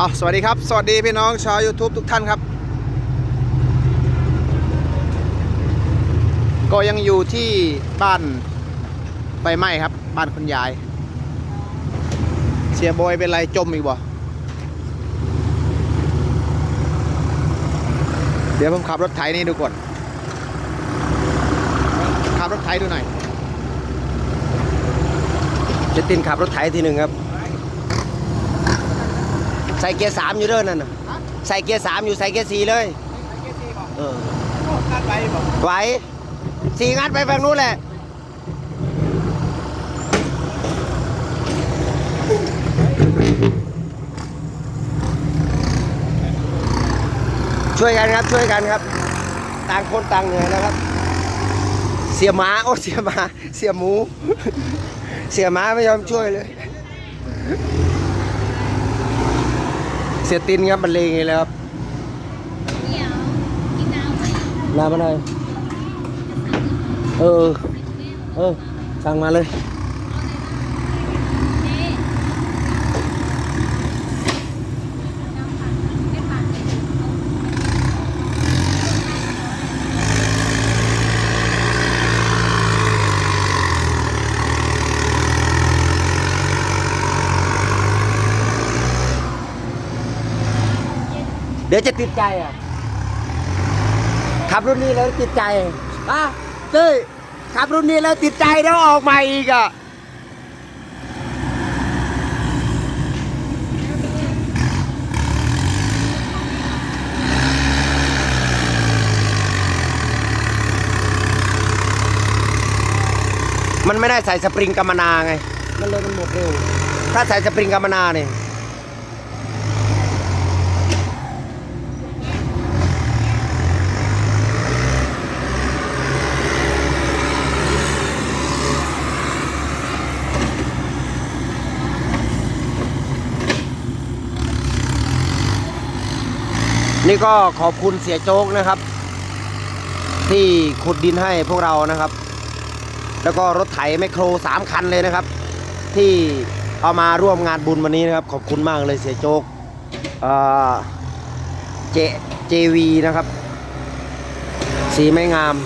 เอาสวัสดีครับ สวัสดีพี่น้องชาว YouTube ทุกท่านครับ ก็ยังอยู่ที่บ้านไฟไหม้ครับ บ้านคุณยาย เสียบอยเป็นไรจมอีกบ่เดี๋ยวผมขับรถไถนี่ดูก่อน ขับรถไถดูหน่อย จะตินขับรถไถทีหนึ่งครับ ใส่เกียร์สามอยู่เด้อนั่นน่ะใส่เกียร์สามอยู่ใส่เกียร์สี่เลยเออไหวสี่งัดไปฝั่งนู้นแหละช่วยกันครับช่วยกันครับ ต่างคนต่างเหนื่อยนะครับ เสียหมาโอ้เสียหมา เสียหมู เสียหมาไม่ยอมช่วยเลยเสียตินครับบรรเลงอีกแล้วครับเดี๋ยวกินน้ำไหมน้ำอะไร เออ เออสั่งมาเลย เอ๊ะน้ำผัดไม่ผัดเลย เดี๋ยวจะติดใจอะขับรุ่นนี้แล้วติดใจอะเต้ยขับรุ่นนี้แล้วติดใจแล้วออกใหม่อีกอะมันไม่ได้ใส่สปริงกัมมนาไง มันเลยมันหมดเร็ว ถ้าใส่สปริงกัมมนาเนี่ย นี่ก็ขอบคุณเสียโจ๊กนะครับ ที่ขุดดินให้พวกเรานะครับ แล้วก็รถไถไมโครสามคันเลยนะครับ ที่เอามาร่วมงานบุญวันนี้นะครับ ขอบคุณมากเลยเสียโจ๊กเจเจวีนะครับ สีไม่งาม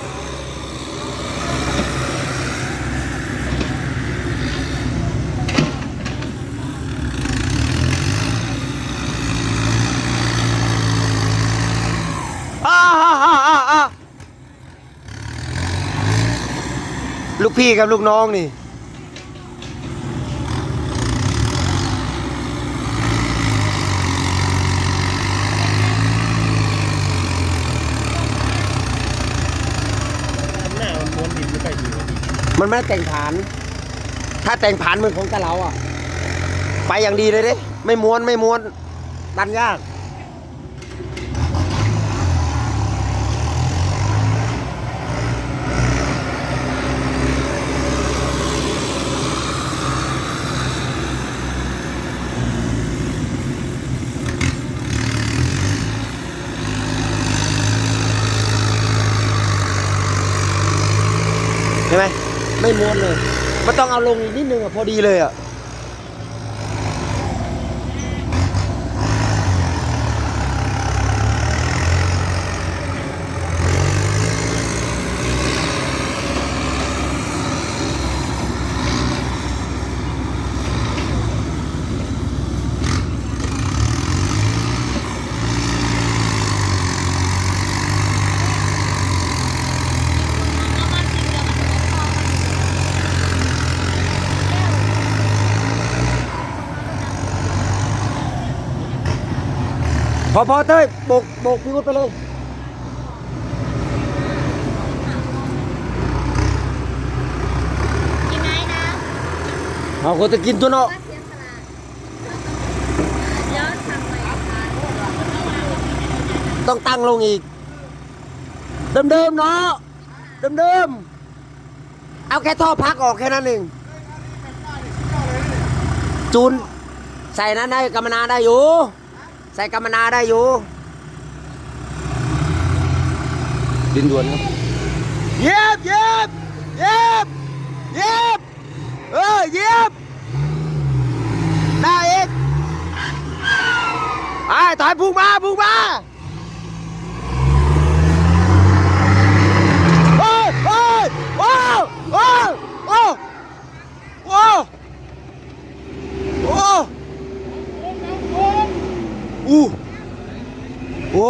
อ้าอ้าอ้าอ้าอ้า ลูกพี่กับลูกน้องนี่ หน้ามันม้วนดินไม่ค่อยดีมันไม่ได้แต่งผาน ถ้าแต่งผานเหมือนของกะเหลาอะ ไปอย่างดีเลยเด้ไม่ม้วนไม่ม้วนดันยาก ไม่ม้วนเลยมันต้องเอาลงอีกนิดนึงอะพอดีเลยอะ เอามาสิเดี๋ยวมันจะพอมัน พอพอเต้ยโบกโบกพี่วุฒิไปเลย กินไหมนะเอาคนจะกินตัวเนาะก็เสียสละย้อนสั่งใหม่ค่ะต้องตั้งลงอีก เดิมๆเนาะเดิมๆเอาแค่ท่อพักออกแค่นั้นเองจูน ใส่นั้นได้กรรมนาได้อยู่ ใส่กรรมนาได้อยู่ดินด่วนครับเย็บเย็บเย็บเย็บเออเย็บได้เองถอยพุ่งมาพุ่งมาโอ้ยโอ้ยโอ้ยโอ้ยโอ้ยโอ้ยโอ้ยอู้โอ้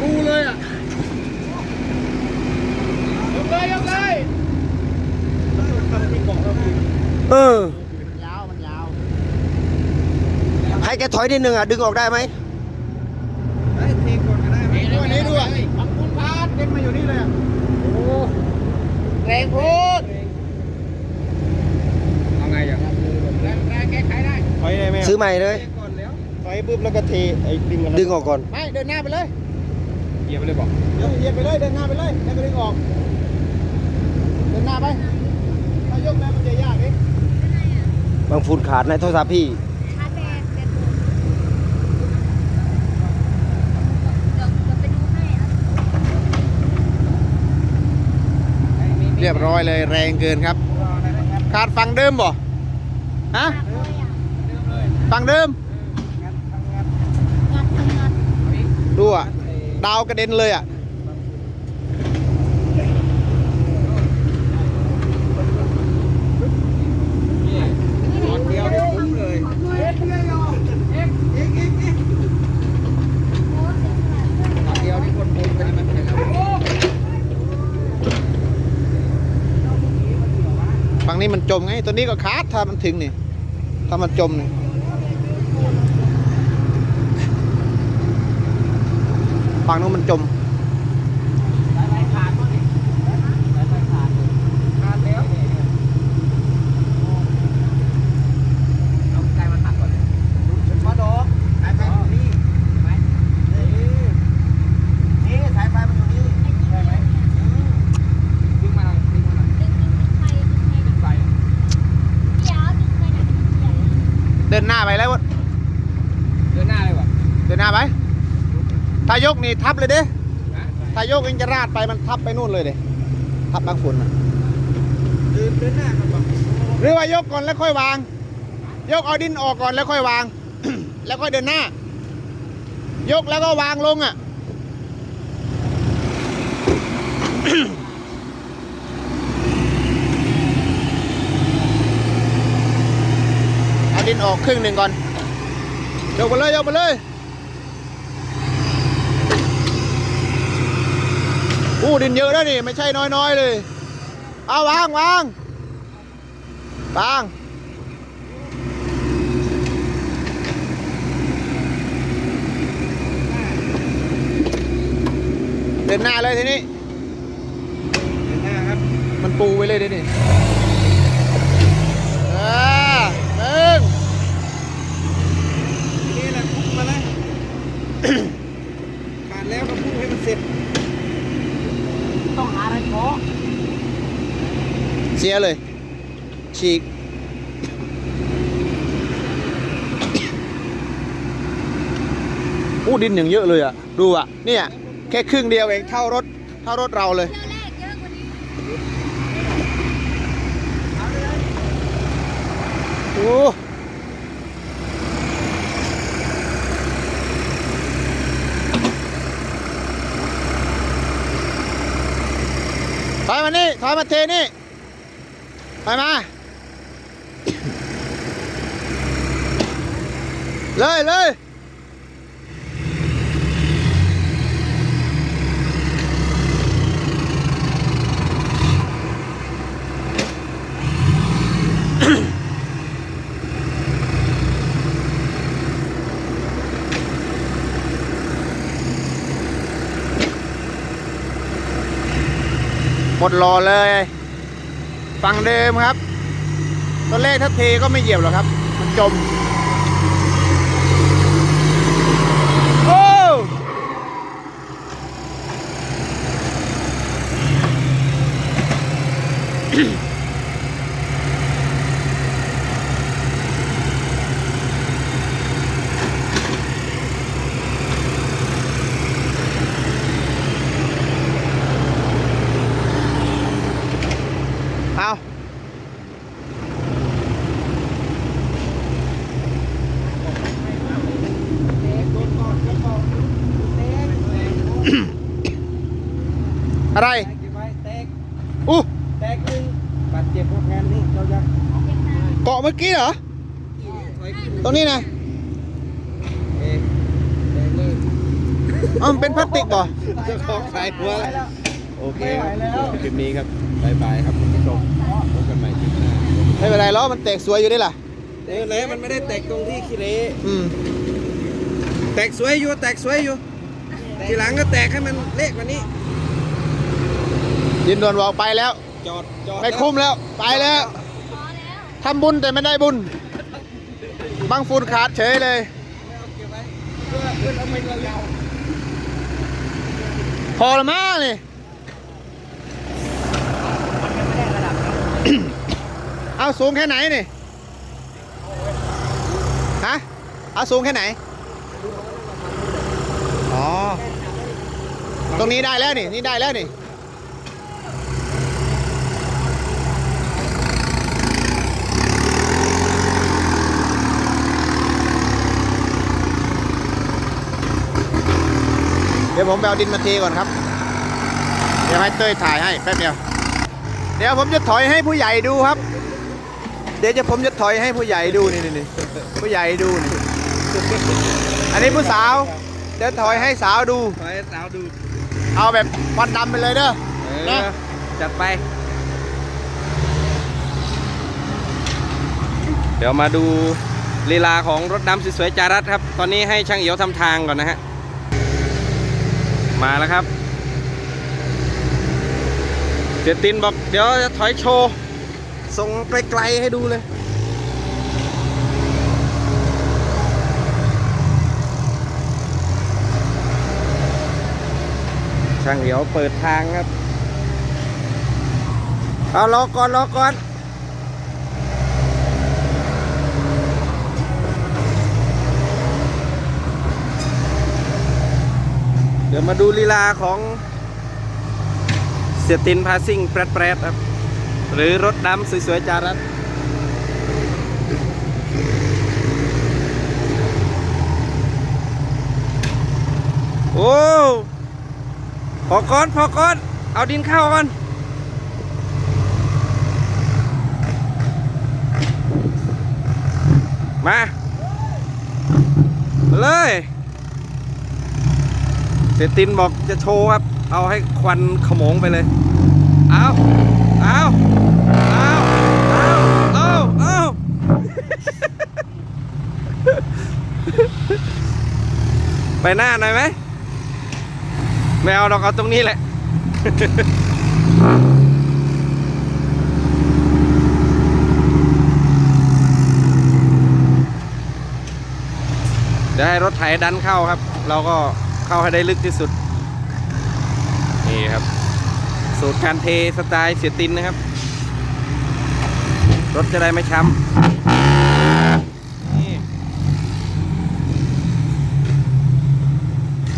กูเลยอะยกเลยยกเลย เออ ยาวมันยาว ให้ แกถอยนิดนึงอะดึงออกได้ไหมเฮ้ยเทก่อนก็ได้ไหมตัวนี้ด้วยขอบคุณพาดเด็นมาอยู่นี่เลยอะโอ้แรงโพดเอาไงอะแรงแรงแก้ไขได้ถอยได้ไหมซื้อใหม่เลยก่อนแล้วถอยปุ๊บแล้วก็เทไอ้ดึงมันดึงออกก่อนไม่เดินหน้าไปเลยเหยียบไปเลยบอกเหยียบไปเลยเดินหน้าไปเลยแล้วก็ดึงออก เดินหน้าไปถ้ายกแล้วมันจะยากเองบางฝุ่นขาดในโทรศัพท์พี่ ชาร์จแบตเด็ดหมดเดี๋ยวเดี๋ยวไปดูให้นะ เรียบร้อยเลยแรงเกินครับ ขาดฝั่งเดิมบ่ฮะฝั่งเดิม ดูอะดาวกระเด็นเลยอะ ฝั่งนี้มัน จมไง ตัวนี้ก็คาดถ้ามันถึงนี่ ถ้ามันจมนี่ฝั่งนู้นมันจม ดึงดึงดึงไปดึงไปนะเดี๋ยวดึงไปนะเดี๋ยว เดินหน้าไปแล้ว เดินหน้าเลยวะ เดินหน้าไป ถ้าย กนี่ทับเลยเด้ถ้ายกเองจะราดไปมันทับไปนู่นเลยเด้ทับบางฝุ่นน่ะเดินเดินหน้าครับหรือว่ายกก่อนแล้วค่อยวาง ยกเอาดินออกก่อนแล้วค่อยวาง แล้วค่อยเดินหน้า ยกแล้วก็วางลงอะเอาดินออกครึ่งหนึ่งก่อนยกไปเลยยกไปเลย อู้ดินเยอะแล้วนี่ ไม่ใช่น้อยๆเลย เอาวางวางวางเดินหน้าเลยทีนี้เดินหน้าครับ มันปูไปเลยทีนี้อ่าหนึ่งทีนี้แหละพุ่งมาเลยผ่านแล้วก็พุ่งให้มันเสร็จ ต้องหาอะไรขอ เสียเลย ฉีก อู้ดินอย่างเยอะเลยอะ ดูอะ เนี่ย แค่ครึ่งเดียวเองเท่ารถ เท่ารถเราเลยเที่ยวแรกเนี้โอ้ถอยมานี่ถอยมาเทนี่ ถอยมา เลยเลยหมดรอเลย ฝั่งเดิมครับ ตอนแรกถ้าเทก็ไม่เหยียบหรอกครับ มันจม โอ้อะไร เก็บไว้แตก อู้ แตกหนึ่งบาดเจ็บพวกงานนี่ เราจะเกาะเมื่อกี้เหรอถอยขึ้นตรงนี้นะเอ๊ะแตกเลยอ๋อมันเป็นพลาสติกป่ะเจ้าของขายหัวแล้วโอเคครับคลิปนี้ครับบายบายครับคุณผู้ชมพบกันใหม่คลิปหน้าไม่เป็นไรล้อมันแตกสวยอยู่นี่ล่ะเออแล้วมันไม่ได้แตกตรงที่ขี้เหร่อืมแตกสวยอยู่แตกสวยอยู่ ทีหลังก็แตกให้มันเละกว่านี้ ยินด่วนบอกไปแล้ว จอดจอดไม่คุ้มแล้ว ไปแล้วพอแล้ว ทำบุญแต่ไม่ได้บุญบังฟูนขาดเฉยเลยพอเพื่อเอาไปยาวพอละมั้งนี่เอาสูงแค่ไหนนี่ ฮะ เอาสูงแค่ไหน อ๋อ ตรงนี้ได้แล้วนี่ นี่ได้แล้วนี่ เดี๋ยว ผมไปเอาดินมาเทก่อนครับ เดี๋ยวให้เต้ยถ่ายให้แป๊บเดียว เดี๋ยวผมจะถอยให้ผู้ใหญ่ดูครับ เดี๋ยวจะผมจะถอยให้ผู้ใหญ่ดูนี่นี่นี่ผู้ใหญ่ดูนี่อันนี้ผู้สาว เดี๋ยวถอยให้สาวดูๆถอยให้สาวดู เอาแบบควันดำไปเลยเด้อเอนะอจัดไป เดี๋ยวมาดูลีลาของรถดำสวยๆจารัสครับ ตอนนี้ให้ช่างเอียวทำทางก่อนนะฮะ มาแล้วครับเจตินบอกเดี๋ยวจะถอยโชว์ส่งไกลๆให้ดูเลยช่างเอียวเปิดทางครับ เอารอก่อนรอก่อน เดี๋ยวมาดูลีลาของเสียตินพาซิ่งแปรดๆครับ หรือรถดำสวยๆจารัสโอ้พอก่อนพอก่อน เอาดินเข้าก่อนมา เลย สยตินบอกจะโชว์ครับ เอาให้ควันขโมงไปเลย เอาเอาเอาเอาเอาเอาไปหน้าหน่อยไหมไม่เอาเราเอาตรงนี้แหละเดี๋ยวให้รถไถดันเข้าครับ เราก็ เข้าให้ได้ลึกที่สุด นี่ครับ สูตรการเทสไตล์เสียตินนะครับ รถจะได้ไม่ช้ำนี่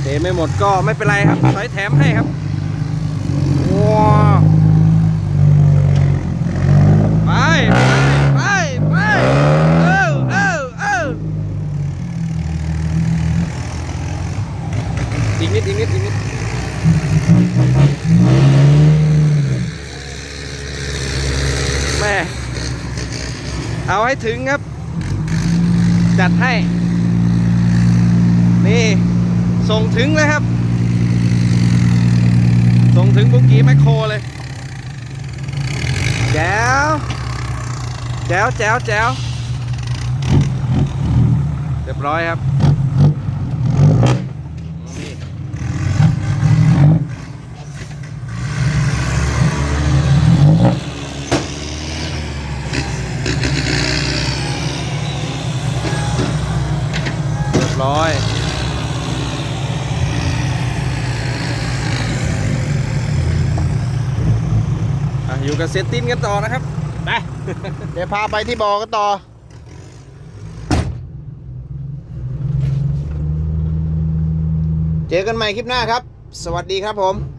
เทไม่หมดก็ไม่เป็นไรครับถอยแถมให้ครับว้าวไป ไป ไป ไป เออเออเอออีกนิดอีกนิดอีกนิด แม่ เอาให้ถึงครับ จัดให้ นี่ส่งถึงเลยครับ ส่งถึงบุกี้แมคโครเลยแจ๋วแจ๋วแจ๋วแจ๋วเรียบร้อยครับนี่เรียบร้อยอะอยู่กับเซตตินกันต่อนะครับไปเดี๋ยวพาไปที่บ่อกันต่อเจอกันใหม่คลิปหน้าครับ สวัสดีครับผม